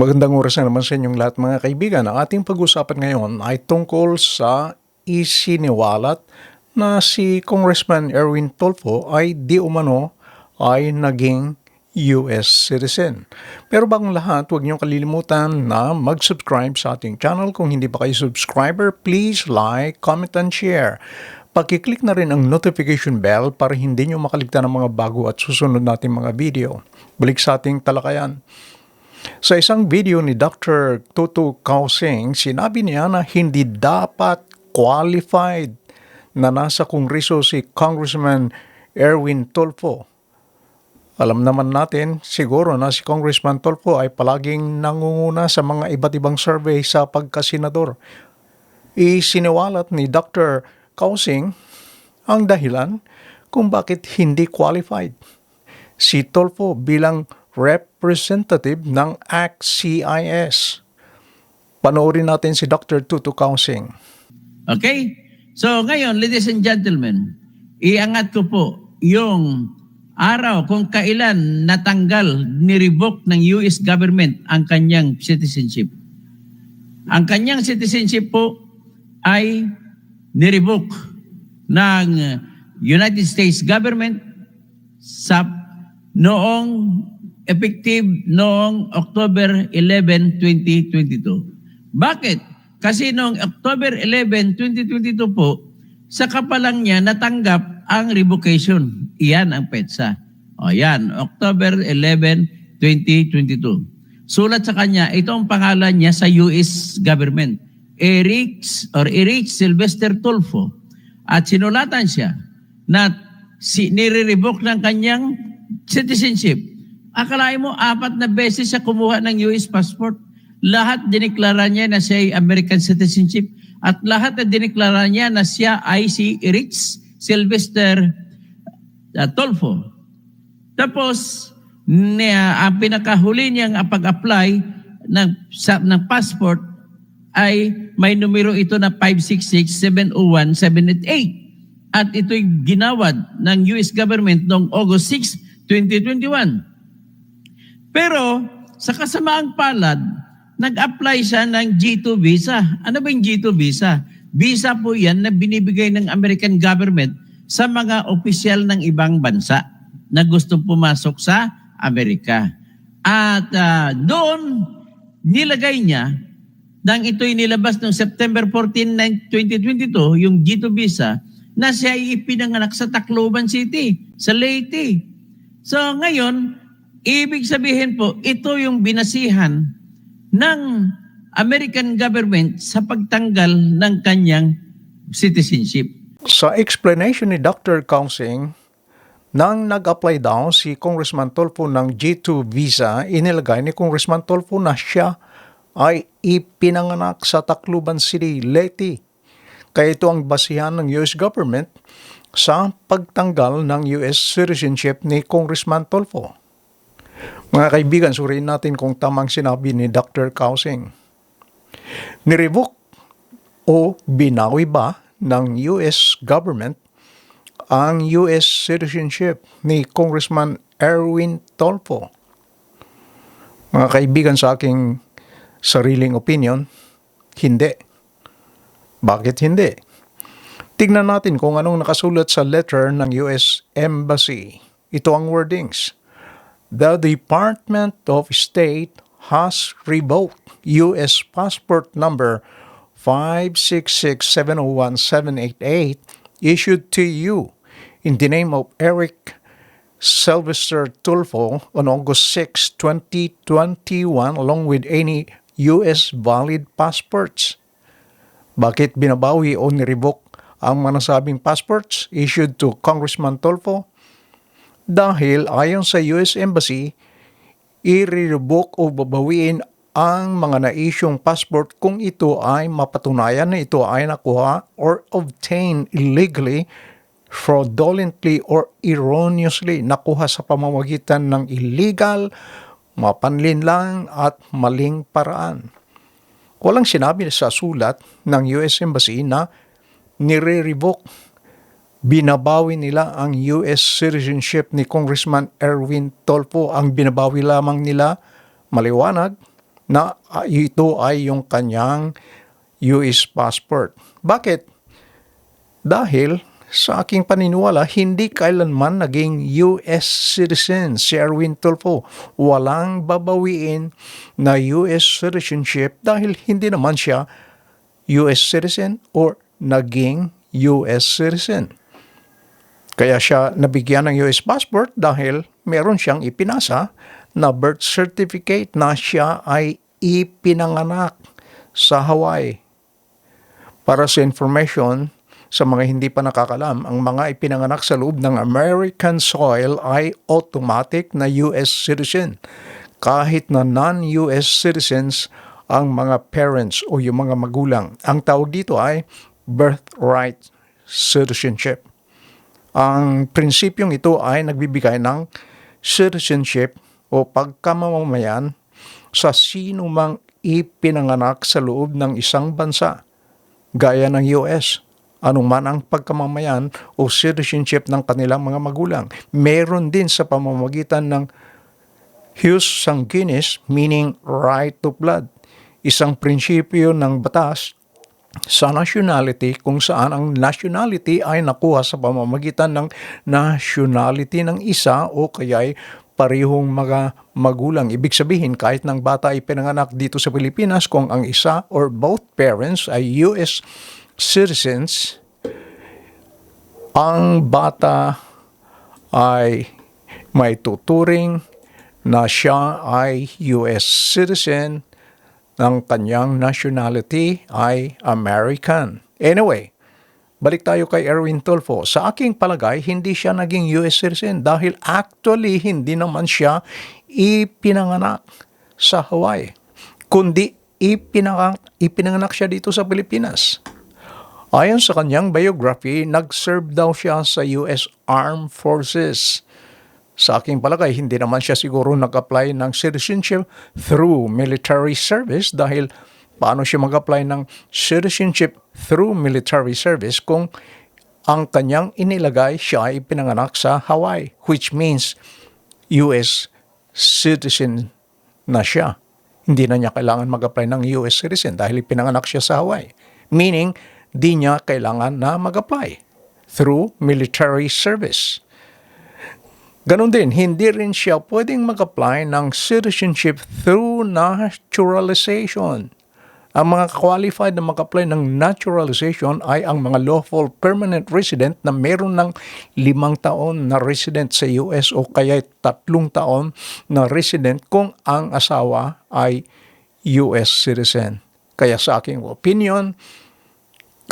Magandang oras na naman sa inyong lahat mga kaibigan. Ang ating pag-usapan ngayon ay tungkol sa isiniwalat na si Congressman Erwin Tolfo ay di umano ay naging US citizen. Pero bagong lahat, huwag niyong kalilimutan na mag-subscribe sa ating channel. Kung hindi pa kayo subscriber, please like, comment, and share. Pakiclick na rin ang notification bell para hindi niyo makaligtan ng mga bago at susunod nating mga video. Balik sa ating talakayan. Sa isang video ni Dr. Tutu Kausing, sinabi niya na hindi dapat qualified na nasa kongreso si Congressman Erwin Tolfo. Alam naman natin siguro na si Congressman Tolfo ay palaging nangunguna sa mga iba't ibang survey sa pagkasenador. Isiniwalat ni Dr. Kausing ang dahilan kung bakit hindi qualified si Tolfo bilang representative ng ACT-CIS. Panoorin natin si Dr. Tutu Kausing. Okay? So ngayon, ladies and gentlemen, iangat ko po yung araw kung kailan natanggal, ni-revoke ng US government ang kanyang citizenship. Ang kanyang citizenship po ay ni-revoke ng United States government sa noong effective noong October 11, 2022. Bakit? Kasi noong October 11, 2022 po, sa kapalang niya natanggap ang revocation. Iyan ang petsa. O yan, October 11, 2022. Sulat sa kanya, ito ang pangalan niya sa US government. Eric or Eric Sylvester Tulfo. At sinulatan siya na si, nire-revoke ng kanyang citizenship. Akalain mo, apat na beses siya kumuha ng US passport. Lahat dineklara niya na siya ay American citizenship. At lahat na dineklara niya na siya ay si Rich Sylvester uh, Tolfo. Tapos, niya, ang pinakahuli niyang pag-apply ng, sa, ng passport ay may numero ito na 566-701-788. At ito'y ginawad ng US government noong August 6, 2021. Pero sa kasamaang palad, nag-apply siya ng G2 visa. Ano ba yung G2 visa? Visa po yan na binibigay ng American government sa mga opisyal ng ibang bansa na gustong pumasok sa Amerika. At uh, doon, nilagay niya, nang ito'y nilabas noong September 14, 2022, yung G2 visa, na siya ay ipinanganak sa Tacloban City, sa Leyte. So ngayon, Ibig sabihin po, ito yung binasihan ng American government sa pagtanggal ng kanyang citizenship. Sa explanation ni Dr. Kausing, nang nag-apply daw si Congressman Tolfo ng G2 visa, inilagay ni Congressman Tolfo na siya ay ipinanganak sa Tacloban City, Leyte. Kaya ito ang basihan ng US government sa pagtanggal ng US citizenship ni Congressman Tolfo. Mga kaibigan, suriin natin kung tamang sinabi ni Dr. Kausing. Nirevoke o binawi ba ng US government ang US citizenship ni Congressman Erwin Tolfo? Mga kaibigan sa aking sariling opinion, hindi. Bakit hindi? Tignan natin kung anong nakasulat sa letter ng US Embassy. Ito ang wordings. The Department of State has revoked U.S. passport number 566701788 issued to you in the name of Eric Sylvester Tulfo on August 6, 2021 along with any U.S. valid passports. Bakit binabawi o nirevoke ang manasabing passports issued to Congressman Tulfo? Dahil ayon sa US Embassy, i-revoke o babawiin ang mga naisyong passport kung ito ay mapatunayan na ito ay nakuha or obtained illegally, fraudulently, or erroneously nakuha sa pamamagitan ng illegal, mapanlinlang at maling paraan. Walang sinabi sa sulat ng US Embassy na nire-revoke binabawi nila ang US citizenship ni Congressman Erwin Tolpo. Ang binabawi lamang nila maliwanag na ito ay yung kanyang US passport. Bakit? Dahil sa aking paniniwala, hindi kailanman naging US citizen si Erwin Tulfo. Walang babawiin na US citizenship dahil hindi naman siya US citizen or naging US citizen. Kaya siya nabigyan ng US passport dahil meron siyang ipinasa na birth certificate na siya ay ipinanganak sa Hawaii. Para sa information, sa mga hindi pa nakakalam, ang mga ipinanganak sa loob ng American soil ay automatic na US citizen. Kahit na non-US citizens ang mga parents o yung mga magulang. Ang tawag dito ay birthright citizenship. Ang prinsipyong ito ay nagbibigay ng citizenship o pagkamamamayan sa sino mang ipinanganak sa loob ng isang bansa, gaya ng US anuman ang pagkamamayan o citizenship ng kanilang mga magulang. Meron din sa pamamagitan ng Hughes sanguinis, meaning right to blood. Isang prinsipyo ng batas sa nationality kung saan ang nationality ay nakuha sa pamamagitan ng nationality ng isa o kaya'y parehong mga magulang. Ibig sabihin, kahit ng bata ay pinanganak dito sa Pilipinas, kung ang isa or both parents ay US citizens, ang bata ay may tuturing na siya ay US citizen ng kanyang nationality ay American. Anyway, balik tayo kay Erwin Tulfo. Sa aking palagay, hindi siya naging US citizen dahil actually hindi naman siya ipinanganak sa Hawaii, kundi ipinanganak, ipinanganak siya dito sa Pilipinas. Ayon sa kanyang biography, nag-serve daw siya sa US Armed Forces. Sa aking palagay, hindi naman siya siguro nag-apply ng citizenship through military service dahil paano siya mag-apply ng citizenship through military service kung ang kanyang inilagay siya ay pinanganak sa Hawaii, which means US citizen na siya. Hindi na niya kailangan mag-apply ng US citizen dahil pinanganak siya sa Hawaii. Meaning, di niya kailangan na mag-apply through military service. Ganon din, hindi rin siya pwedeng mag-apply ng citizenship through naturalization. Ang mga qualified na mag-apply ng naturalization ay ang mga lawful permanent resident na meron ng limang taon na resident sa US o kaya tatlong taon na resident kung ang asawa ay US citizen. Kaya sa aking opinion,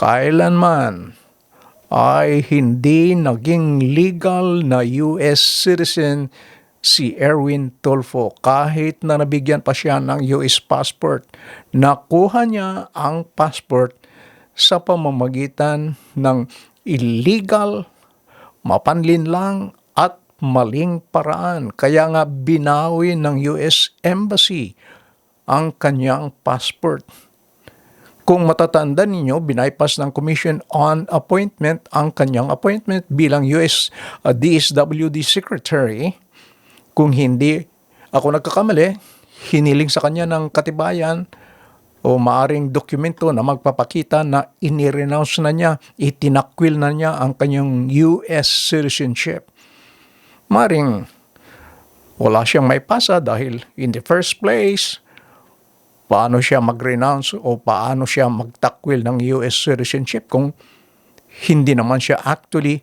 kailanman ay hindi naging legal na US citizen si Erwin Tulfo kahit na nabigyan pa siya ng US passport. Nakuha niya ang passport sa pamamagitan ng illegal, mapanlin lang at maling paraan. Kaya nga binawi ng US Embassy ang kanyang passport. Kung matatanda ninyo, binaypas ng Commission on Appointment ang kanyang appointment bilang US uh, DSWD Secretary. Kung hindi ako nagkakamali, hiniling sa kanya ng katibayan o maaring dokumento na magpapakita na inirenounce na niya, itinakwil na niya ang kanyang US citizenship. Maring wala siyang may pasa dahil in the first place, paano siya mag-renounce o paano siya magtakwil ng US citizenship kung hindi naman siya actually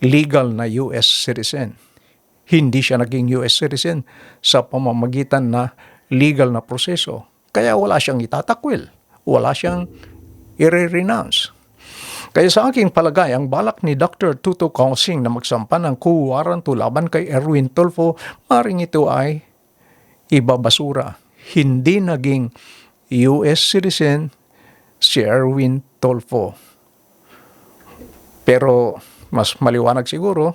legal na US citizen. Hindi siya naging US citizen sa pamamagitan na legal na proseso. Kaya wala siyang itatakwil. Wala siyang i-renounce. Kaya sa aking palagay, ang balak ni Dr. Tuto Konsing na magsampa ng kuwaran laban kay Erwin Tolfo, maring ito ay ibabasura hindi naging US citizen si Erwin Tolfo. Pero mas maliwanag siguro,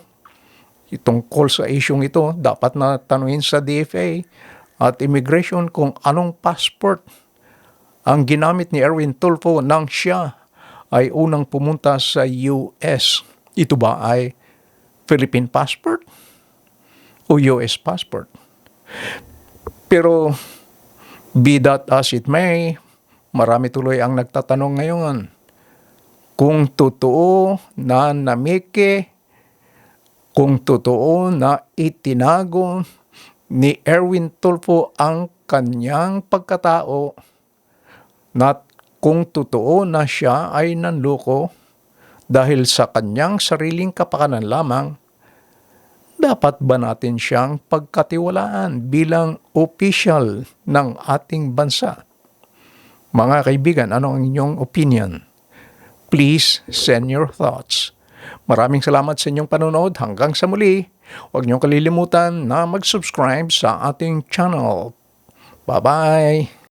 itungkol sa isyong ito, dapat na tanuin sa DFA at immigration kung anong passport ang ginamit ni Erwin Tulfo nang siya ay unang pumunta sa US. Ito ba ay Philippine passport o US passport? Pero Be that as it may, marami tuloy ang nagtatanong ngayon. Kung totoo na namike, kung totoo na itinago ni Erwin Tulfo ang kanyang pagkatao, na kung totoo na siya ay nanloko dahil sa kanyang sariling kapakanan lamang, dapat ba natin siyang pagkatiwalaan bilang official ng ating bansa? Mga kaibigan, ano ang inyong opinion? Please send your thoughts. Maraming salamat sa inyong panonood. Hanggang sa muli, huwag niyong kalilimutan na mag-subscribe sa ating channel. Bye-bye!